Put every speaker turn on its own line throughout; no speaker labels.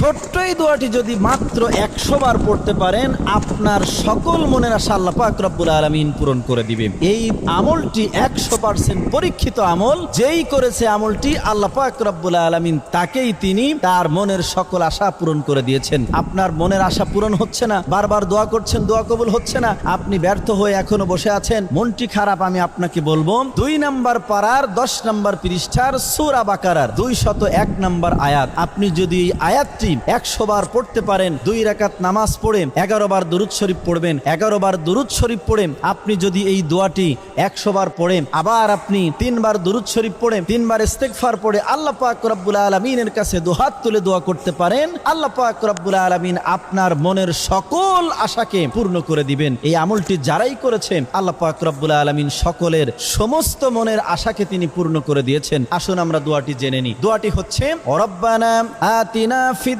ছোট্ট এই দোয়াটি যদি মাত্র একশো বার পড়তে পারেন, আপনার সকল মনের আশা আল্লাহ পাক রব্বুল আলমিন পূরণ করে দিবে। এই আমলটি একশো পার্সেন্ট পরীক্ষিত আমল, যেই করেছে আমলটি আল্লাহ পাক রব্বুল আলমিন, তাকেই তিনি তার মনের সকল আশা পূরণ করে দিয়েছেন। আপনার মনের আশা পূরণ হচ্ছে না, বারবার দোয়া করছেন, দোয়া কবুল হচ্ছে না, আপনি ব্যর্থ হয়ে এখনও বসে আছেন, মনটি খারাপ, আমি আপনাকে বলব, দুই নাম্বার পাড়ার দশ নাম্বার পৃষ্ঠার সুরা বাকারার দুই শত এক নাম্বার আয়াত। আপনি যদি এই একশো বার পড়তে পারেন, দুই রাকাত নামাজ পড়ে, এগারো বার দুরুদ শরীফ পড়বেন, এগারো বার দুরুদ শরীফ পড়ে, আপনি যদি এই দোয়াটি একশো বার পড়ে, আবার আপনি তিনবার দুরুদ শরীফ পড়ে তিনবার ইস্তেগফার পড়ে, আল্লাহ পাক আলমিনের কাছে দুহাত তুলে দোয়া করতে পারেন, আল্লাহ পাক আলমিন আপনার মনের সকল আশাকে পূর্ণ করে দিবেন। এই আমলটি যারাই করেছেন, আল্লাহ পাক আলমিন সকলের সমস্ত মনের আশাকে তিনি পূর্ণ করে দিয়েছেন। আসুন আমরা দোয়াটি জেনে নিই। দোয়াটি হচ্ছে রব্বানা আতিনা ফিদ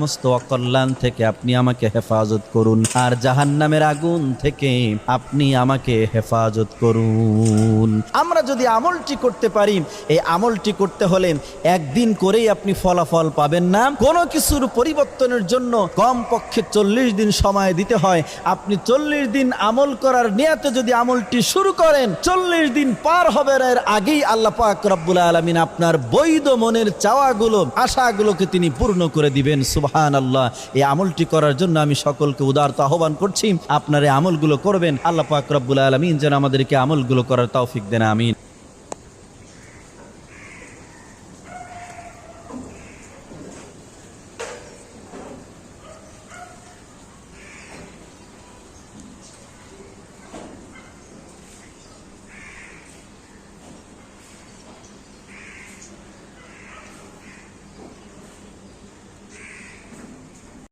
অকল্যাণ থেকে আপনি আমাকে হেফাজত করুন। আর জাহান্নামের আগুন থেকে আপনি আমাকে হেফাজত করুন। আমরা যদি আমলটি করতে পারি, এই আমলটি করতে হলে একদিন করেই আপনি ফলাফল পাবেন না। কোনো কিছুর পরিবর্তনের জন্য কম পক্ষে চল্লিশ দিন সময় দিতে হয়। আপনি চল্লিশ দিন আমল করার নিয়াতে যদি আমলটি শুরু করেন, চল্লিশ দিন পার হবে এর আগেই আল্লাহ পাক রব্বুল আলমিন আপনার বৈধ মনের চাওয়াগুলো, আশাগুলোকে তিনি পূর্ণ করে দিবেন। সুবহান আল্লাহ এই আমলটি করার জন্য আমি সকলকে উদারত আহ্বান করছি। আপনার এই আমলগুলো করবেন। আল্লাহ পাক রব্বুল আলমিন যেন আমাদেরকে আমলগুলো করার তৌফিক দেন, আমিন।